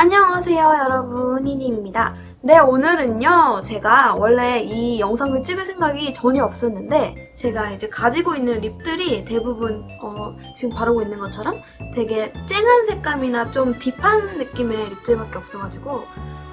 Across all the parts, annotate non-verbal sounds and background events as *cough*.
안녕하세요 여러분. 희니입니다. 네 오늘은요 제가 원래 이 영상을 찍을 생각이 전혀 없었는데 제가 이제 가지고 있는 립들이 대부분 어, 지금 바르고 있는 것처럼 되게 쨍한 색감이나 좀 딥한 느낌의 립들밖에 없어가지고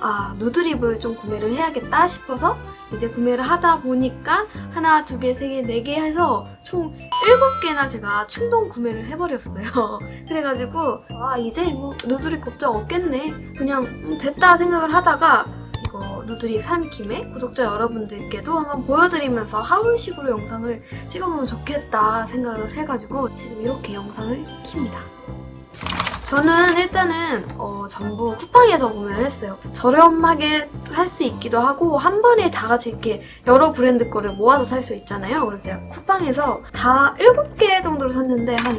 아 누드립을 좀 구매를 해야겠다 싶어서 이제 구매를 하다 보니까 하나, 두 개, 세 개, 네 개 해서 총 일곱 개나 제가 충동 구매를 해버렸어요. *laughs* 그래가지고 아 이제 뭐 누드립 걱정 없겠네 그냥 음, 됐다 생각을 하다가 이거 누드립 산 김에 구독자 여러분들께도 한번 보여드리면서 하울식으로 영상을 찍어보면 좋겠다 생각을 해가지고 지금 이렇게 영상을 킵니다 저는 일단은 어, 전부 쿠팡에서 구매를 했어요 저렴하게 살 수 있기도 하고 한 번에 다 같이 이렇게 여러 브랜드 거를 모아서 살 수 있잖아요 그래서 제가 쿠팡에서 다 7개 정도를 샀는데 한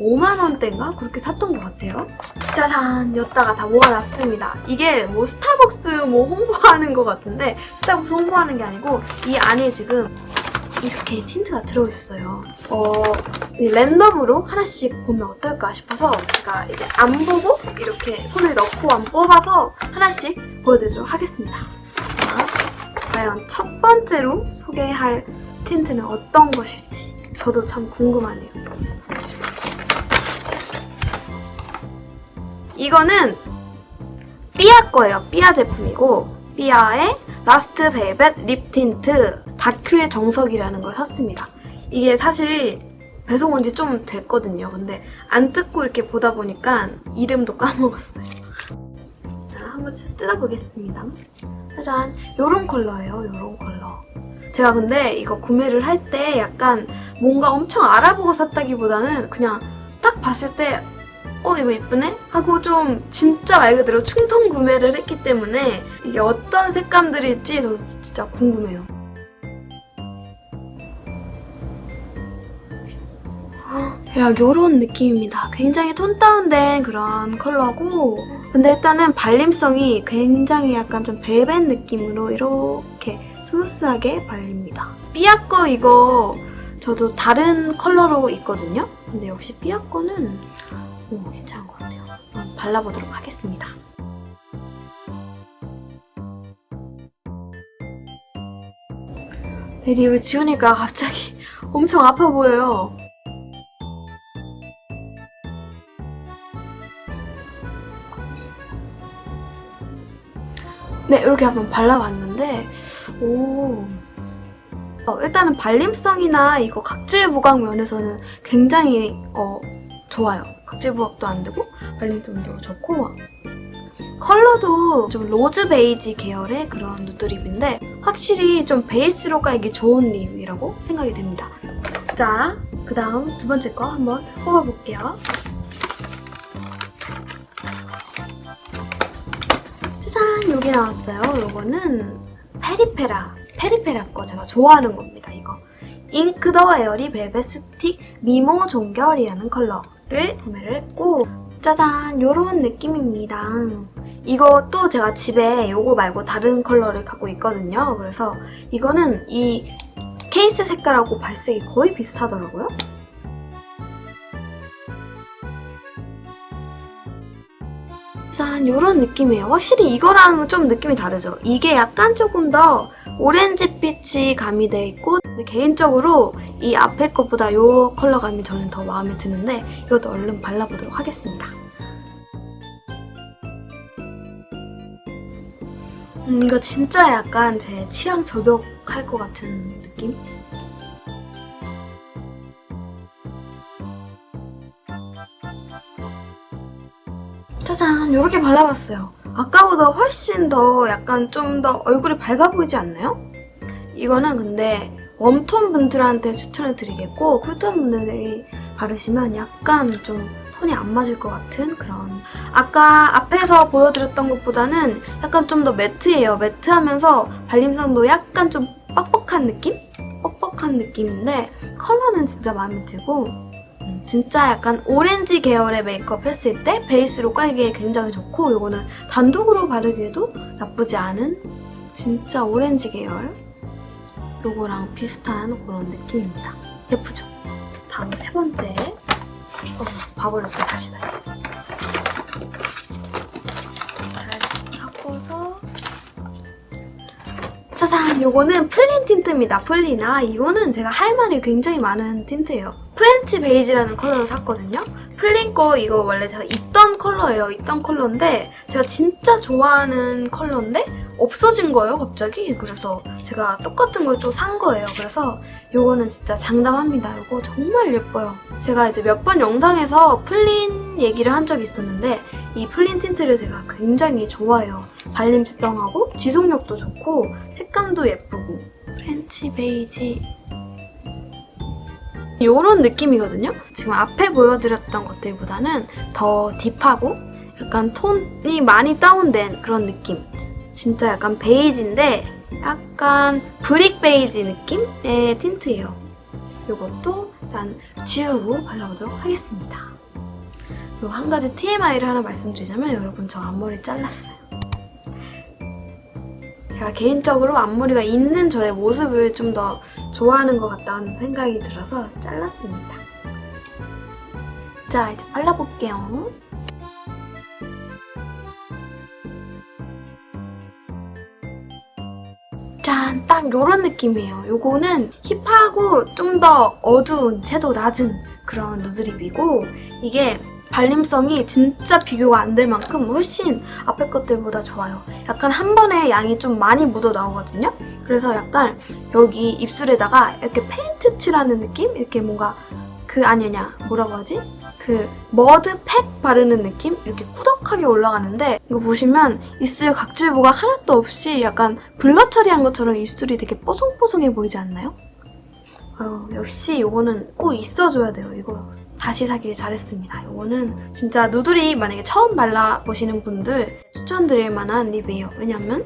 5만 원대인가 그렇게 샀던 것 같아요. 짜잔, 여기다가 다 모아놨습니다. 이게 뭐 스타벅스 뭐 홍보하는 것 같은데 스타벅스 홍보하는 게 아니고 이 안에 지금 이렇게 틴트가 들어있어요. 어, 이 랜덤으로 하나씩 보면 어떨까 싶어서 제가 이제 안 보고 이렇게 손을 넣고 안 뽑아서 하나씩 보여드리도록 하겠습니다. 자, 과연 첫 번째로 소개할 틴트는 어떤 것일지 저도 참 궁금하네요. 이거는 삐아 거예요. 삐아 제품이고 삐아의 라스트 벨벳 립 틴트 다큐의 정석이라는 걸 샀습니다. 이게 사실 배송 온 지 좀 됐거든요. 근데 안 뜯고 이렇게 보다 보니까 이름도 까먹었어요. 자, 한번 뜯어보겠습니다. 짜잔, 요런 컬러예요. 요런 컬러. 제가 근데 이거 구매를 할 때 약간 뭔가 엄청 알아보고 샀다기보다는 그냥 딱 봤을 때 어 이거 이쁘네? 하고 좀 진짜 말 그대로 충동 구매를 했기 때문에 이게 어떤 색감들일지 저도 진짜 궁금해요. 대략 요런 느낌입니다. 굉장히 톤 다운된 그런 컬러고 근데 일단은 발림성이 굉장히 약간 좀 벨벳 느낌으로 이렇게 스무스하게 발립니다. 삐아 거 이거 저도 다른 컬러로 있거든요. 근데 역시 삐아 거는 오, 괜찮은 것 같아요. 발라보도록 하겠습니다. 네, 립을 지우니까 갑자기 *laughs* 엄청 아파 보여요. 네, 이렇게 한번 발라봤는데, 오. 어, 일단은 발림성이나 이거 각질 보강 면에서는 굉장히 어, 좋아요. 각질 부각도 안 되고 발림성도 좋고 컬러도 좀 로즈 베이지 계열의 그런 누드립인데 확실히 좀 베이스로 깔기 좋은 립이라고 생각이 됩니다. 자, 그 다음 두 번째 거 한번 뽑아볼게요. 짜잔! 여기 나왔어요. 요거는 페리페라. 페리페라 거 제가 좋아하는 겁니다, 이거. 잉크 더 에어리 벨벳 스틱 미모 종결이라는 컬러를 구매를 했고 짜잔 요런 느낌입니다. 또 제가 집에 요거 말고 다른 컬러를 갖고 있거든요. 그래서 이거는 이 케이스 색깔하고 발색이 거의 비슷하더라고요. 짠 요런 느낌이에요. 확실히 이거랑 좀 느낌이 다르죠. 이게 약간 조금 더 오렌지빛이 가미돼 있고 근데 개인적으로 이 앞에 것보다 이 컬러감이 저는 더 마음에 드는데 이것도 얼른 발라보도록 하겠습니다. 음, 이거 진짜 약간 제 취향 저격할 것 같은 느낌? 짜잔 이렇게 발라봤어요. 아까보다 훨씬 더 약간 좀 더 얼굴이 밝아 보이지 않나요? 이거는 근데 웜톤 분들한테 추천을 드리겠고 쿨톤 분들이 바르시면 약간 좀 톤이 안 맞을 것 같은 그런 아까 앞에서 보여드렸던 것보다는 약간 좀 더 매트해요 매트하면서 발림성도 약간 좀 뻑뻑한 느낌? 뻑뻑한 느낌인데 컬러는 진짜 마음에 들고 음, 진짜 약간 오렌지 계열의 메이크업 했을 때 베이스로 깔기에 굉장히 좋고 이거는 단독으로 바르기에도 나쁘지 않은 진짜 오렌지 계열 이거랑 비슷한 그런 느낌입니다. 예쁘죠? 다음 세 번째 어, 밥을 넣고 다시 다시 섞어서 짜잔! 요거는 플린 틴트입니다. 플리나 이거는 제가 할 말이 굉장히 많은 틴트예요. 프렌치 베이지라는 컬러를 샀거든요. 거 이거 원래 제가 있던 컬러예요. 있던 컬러인데 제가 진짜 좋아하는 컬러인데 없어진 거예요, 갑자기. 그래서 제가 똑같은 걸 또 산 거예요. 그래서 요거는 진짜 장담합니다. 요거 정말 예뻐요. 제가 이제 몇 번 영상에서 플린 얘기를 한 적이 있었는데 이 플린 틴트를 제가 굉장히 좋아해요. 발림성하고 지속력도 좋고 색감도 예쁘고 프렌치 베이지 이런 느낌이거든요. 지금 앞에 보여드렸던 것들보다는 더 딥하고 약간 톤이 많이 다운된 그런 느낌. 진짜 약간 베이지인데 약간 브릭 베이지 느낌의 틴트예요. 이것도 일단 지우고 발라보도록 하겠습니다. 요한 가지 TMI를 하나 말씀드리자면 여러분 저 앞머리 잘랐어요. 제가 개인적으로 앞머리가 있는 저의 모습을 좀 더 좋아하는 것 같다는 생각이 들어서 잘랐습니다. 자, 이제 발라볼게요. 짠! 딱 요런 느낌이에요. 요거는 힙하고 좀 더 어두운, 채도 낮은 그런 누드립이고 이게 발림성이 진짜 비교가 안 될 만큼 훨씬 앞에 것들보다 좋아요. 약간 한 번에 양이 좀 많이 묻어 나오거든요. 그래서 약간 여기 입술에다가 이렇게 페인트 칠하는 느낌? 이렇게 뭔가 그 아니냐 뭐라고 하지? 그 머드 팩 바르는 느낌? 이렇게 꾸덕하게 올라가는데 이거 보시면 입술 각질부가 하나도 없이 약간 블러 처리한 것처럼 입술이 되게 뽀송뽀송해 보이지 않나요? 아유, 역시 이거는 꼭 있어줘야 돼요. 이거 다시 사길 잘했습니다. 이거는 진짜 누드립 만약에 처음 발라보시는 분들 추천드릴 만한 립이에요. 왜냐면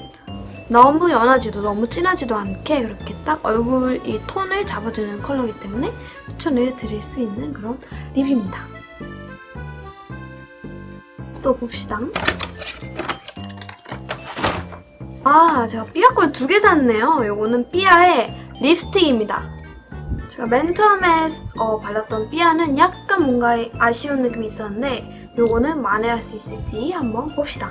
너무 연하지도 너무 진하지도 않게 그렇게 딱 얼굴 이 톤을 잡아주는 컬러이기 때문에 추천을 드릴 수 있는 그런 립입니다. 또 봅시다. 아, 제가 삐아 걸 두 개 샀네요. 요거는 삐아의 립스틱입니다. 제가 맨 처음에 어, 발랐던 삐아는 약간 뭔가 아쉬운 느낌이 있었는데 요거는 만회할 수 있을지 한번 봅시다.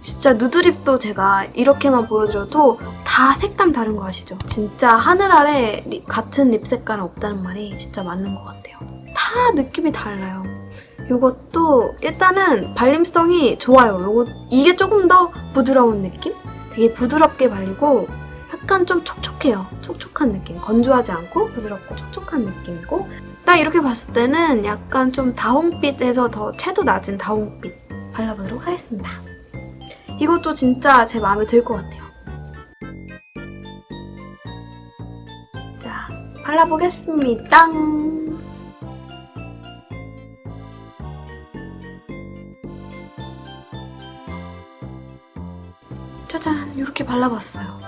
진짜 누드립도 제가 이렇게만 보여드려도 다 색감 다른 거 아시죠? 진짜 하늘 아래 립- 같은 립 색깔은 없다는 말이 진짜 맞는 것 같아요. 다 느낌이 달라요. 요것도 일단은 발림성이 좋아요. 요거 이게 조금 더 부드러운 느낌? 되게 부드럽게 발리고 약간 좀 촉촉해요. 촉촉한 느낌. 건조하지 않고 부드럽고 촉촉한 느낌이고 딱 이렇게 봤을 때는 약간 좀 다홍빛에서 더 채도 낮은 다홍빛 발라보도록 하겠습니다. 이것도 진짜 제 마음에 들 것 같아요. 자, 발라보겠습니다. 이렇게 발라봤어요.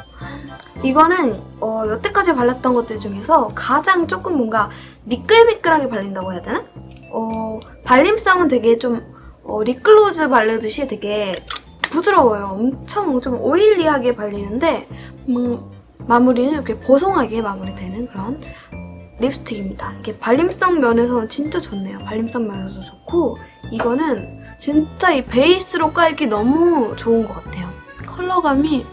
이거는 어, 여태까지 발랐던 것들 중에서 가장 조금 뭔가 미끌미끌하게 발린다고 해야 되나? 어, 발림성은 되게 좀 어, 립글로즈 바르듯이 되게 부드러워요. 엄청 좀 오일리하게 발리는데 음, 마무리는 이렇게 보송하게 마무리되는 그런 립스틱입니다. 이게 발림성 면에서는 진짜 좋네요. 발림성 면에서 좋고 이거는 진짜 이 베이스로 깔기 너무 좋은 것 같아요. 컬러감이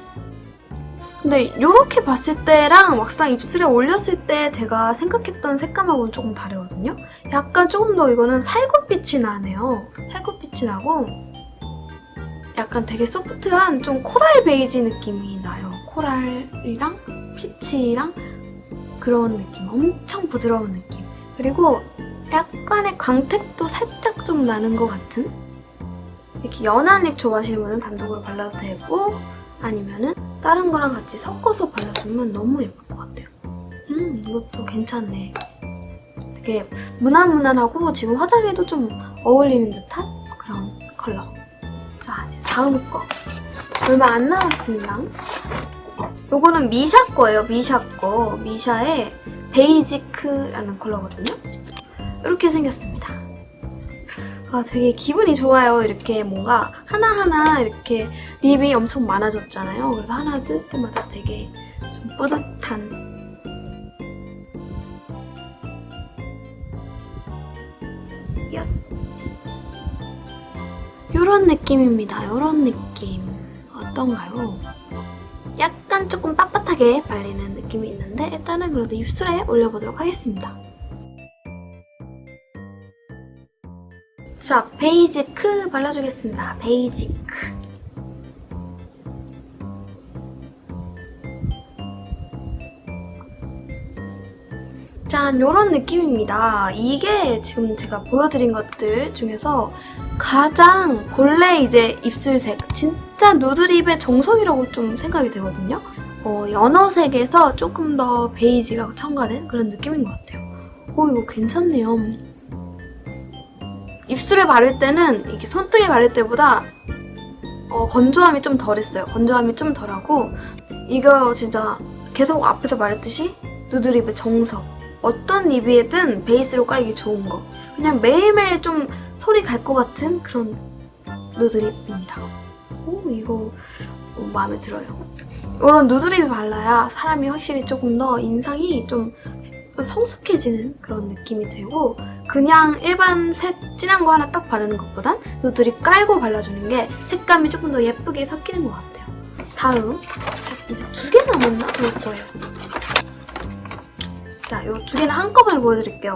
근데 이렇게 봤을 때랑 막상 입술에 올렸을 때 제가 생각했던 색감하고는 조금 다르거든요. 약간 조금 더 이거는 살구빛이 나네요. 살구빛이 나고 약간 되게 소프트한 좀 코랄 베이지 느낌이 나요. 코랄이랑 피치랑 그런 느낌. 엄청 부드러운 느낌. 그리고 약간의 광택도 살짝 좀 나는 것 같은? 이렇게 연한 립 좋아하시는 분은 단독으로 발라도 되고 아니면은 다른 거랑 같이 섞어서 발라주면 너무 예쁠 것 같아요. 음, 이것도 괜찮네. 되게 무난무난하고 지금 화장에도 좀 어울리는 듯한 그런 컬러. 자, 이제 다음 거. 얼마 안 남았습니다. 요거는 미샤 거예요, 미샤 거. 미샤의 베이지크라는 컬러거든요. 이렇게 생겼습니다. 아, 되게 기분이 좋아요. 이렇게 뭔가 하나하나 이렇게 립이 엄청 많아졌잖아요. 그래서 하나 뜯을 때마다 되게 좀 뿌듯한. 야. 요런 느낌입니다. 요런 느낌. 어떤가요? 약간 조금 빳빳하게 발리는 느낌이 있는데 일단은 그래도 입술에 올려보도록 하겠습니다. 자, 베이지크 발라주겠습니다. 베이지크. 짠, 요런 느낌입니다. 이게 지금 제가 보여드린 것들 중에서 가장 본래 이제 입술색, 진짜 누드립의 정석이라고 좀 생각이 되거든요. 어, 연어색에서 조금 더 베이지가 첨가된 그런 느낌인 것 같아요. 오, 이거 괜찮네요. 입술에 바를 때는 이게 손등에 바를 때보다 어, 건조함이 좀 덜했어요. 건조함이 좀 덜하고 이거 진짜 계속 앞에서 말했듯이 누드립의 정석. 어떤 립이든 베이스로 깔기 좋은 거. 그냥 매일매일 좀 소리 갈 것 같은 그런 누드립입니다. 오, 이거 어, 마음에 들어요. 이런 누드립이 발라야 사람이 확실히 조금 더 인상이 좀 성숙해지는 그런 느낌이 들고 그냥 일반 색 진한 거 하나 딱 바르는 것보단 누드립 깔고 발라주는 게 색감이 조금 더 예쁘게 섞이는 것 같아요. 다음 이제 두 개 남았나? 그럴 거예요. 자, 요 두 개는 한꺼번에 보여드릴게요.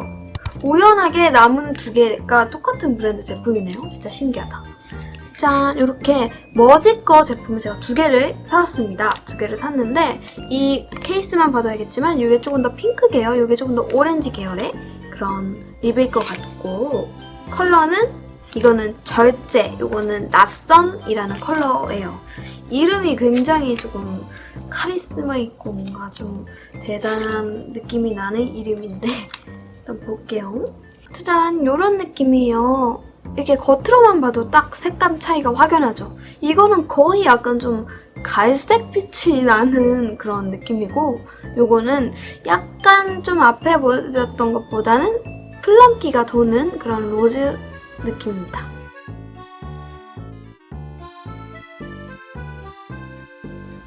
우연하게 남은 두 개가 똑같은 브랜드 제품이네요. 진짜 신기하다. 짠, 이렇게 머지 거 제품을 제가 두 개를 사왔습니다. 두 개를 샀는데 이 케이스만 봐도 알겠지만 이게 조금 더 핑크 계열, 이게 조금 더 오렌지 계열의 그런 립일 것 같고 컬러는 이거는 절제, 이거는 낯선이라는 컬러예요. 이름이 굉장히 조금 카리스마 있고 뭔가 좀 대단한 느낌이 나는 이름인데 *laughs* 일단 볼게요. 짜잔, 이런 느낌이에요. 이게 겉으로만 봐도 딱 색감 차이가 확연하죠. 이거는 거의 약간 좀 갈색 빛이 나는 그런 느낌이고 요거는 약간 좀 앞에 보여줬던 것보다는 플럼기가 도는 그런 로즈 느낌입니다.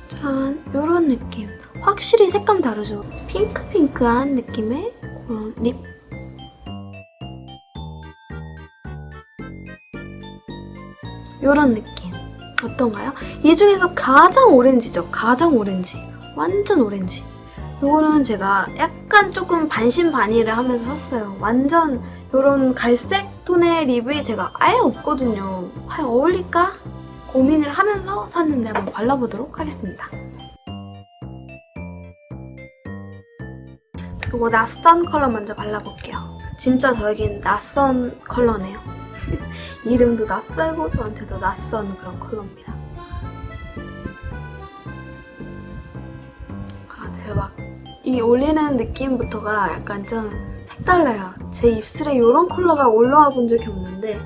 짠, 요런 느낌. 확실히 색감 다르죠? 핑크핑크한 느낌의 그런 립. 요런 느낌. 어떤가요? 이 중에서 가장 오렌지죠. 가장 오렌지. 완전 오렌지. 요거는 제가 약간 조금 반신반의를 하면서 샀어요. 완전 요런 갈색 톤의 립이 제가 아예 없거든요. 과연 어울릴까? 고민을 하면서 샀는데 한번 발라보도록 하겠습니다. 요거 낯선 컬러 먼저 발라볼게요. 진짜 저에겐 낯선 컬러네요. *laughs* 이름도 낯설고 저한테도 낯선 그런 컬러입니다. 아 대박. 이 올리는 느낌부터가 약간 좀 색달라요. 제 입술에 이런 컬러가 올라와 본 적이 없는데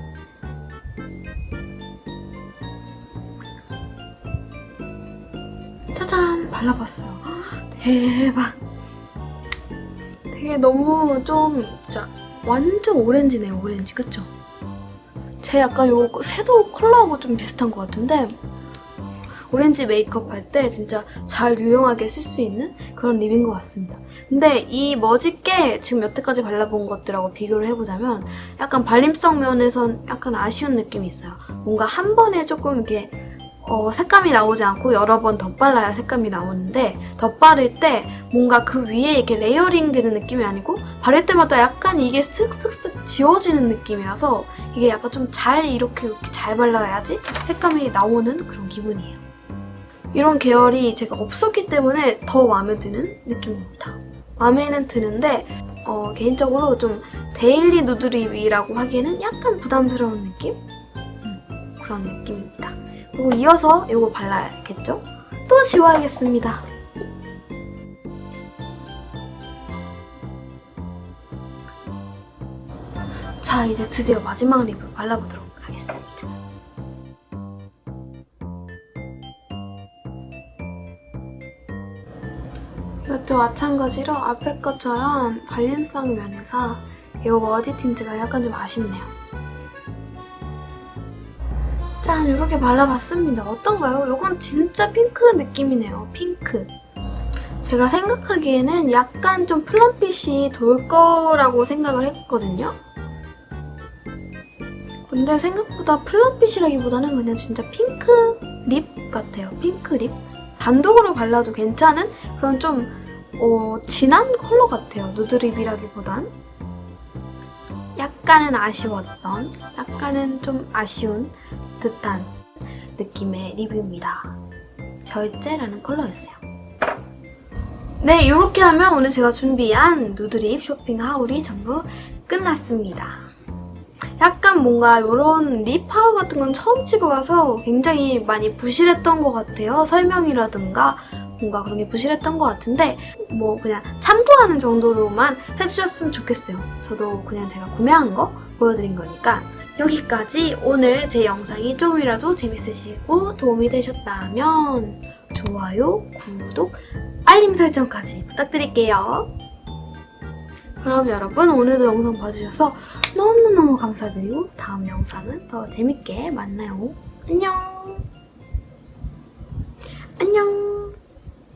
짜잔 발라봤어요. *gasps* 대박. 되게 너무 좀 진짜 완전 오렌지네요 오렌지 그쵸? 제 약간 요 섀도우 컬러하고 좀 비슷한 것 같은데 오렌지 메이크업 할 때 진짜 잘 유용하게 쓸 수 있는 그런 립인 것 같습니다. 근데 이 머지게 지금 여태까지 발라본 것들하고 비교를 해보자면 약간 발림성 면에선 약간 아쉬운 느낌이 있어요. 뭔가 한 번에 조금 이렇게 어, 색감이 나오지 않고 여러 번 덧발라야 색감이 나오는데 덧바를 때 뭔가 그 위에 이렇게 레이어링 되는 느낌이 아니고 바를 때마다 약간 이게 쓱쓱쓱 지워지는 느낌이라서 이게 약간 좀 잘 이렇게 이렇게 잘 발라야지 색감이 나오는 그런 기분이에요. 이런 계열이 제가 없었기 때문에 더 마음에 드는 느낌입니다. 마음에는 드는데 어, 개인적으로 좀 데일리 누드 립이라고 하기에는 약간 부담스러운 느낌? 음, 그런 느낌입니다. 그리고 이어서 이거 발라야겠죠? 또 지워야겠습니다. 자, 이제 드디어 마지막 립을 발라보도록 하겠습니다. 이것도 마찬가지로 앞에 것처럼 발림성 면에서 이 머지 틴트가 약간 좀 아쉽네요. 짠 이렇게 발라봤습니다. 어떤가요? 이건 진짜 핑크 느낌이네요. 핑크. 제가 생각하기에는 약간 좀 플럼빛이 돌 거라고 생각을 했거든요. 근데 생각보다 플럼빛이라기보다는 그냥 진짜 핑크 립 같아요. 핑크 립. 단독으로 발라도 괜찮은 그런 좀 어, 진한 컬러 같아요. 누드립이라기보단. 약간은 아쉬웠던, 약간은 좀 아쉬운 듯한 느낌의 립입니다. 절제라는 컬러였어요. 네, 이렇게 하면 오늘 제가 준비한 누드립 쇼핑 하울이 전부 끝났습니다. 약간 뭔가 이런 립 하울 같은 건 처음 찍어봐서 굉장히 많이 부실했던 것 같아요. 설명이라든가 뭔가 그런 게 부실했던 것 같은데 뭐 그냥 참고하는 정도로만 해주셨으면 좋겠어요. 저도 그냥 제가 구매한 거 보여드린 거니까 여기까지 오늘 제 영상이 조금이라도 재밌으시고 도움이 되셨다면 좋아요, 구독, 알림 설정까지 부탁드릴게요. 그럼 여러분 오늘도 영상 봐주셔서 너무너무 감사드리고 다음 영상은 더 재밌게 만나요. 안녕! 안녕!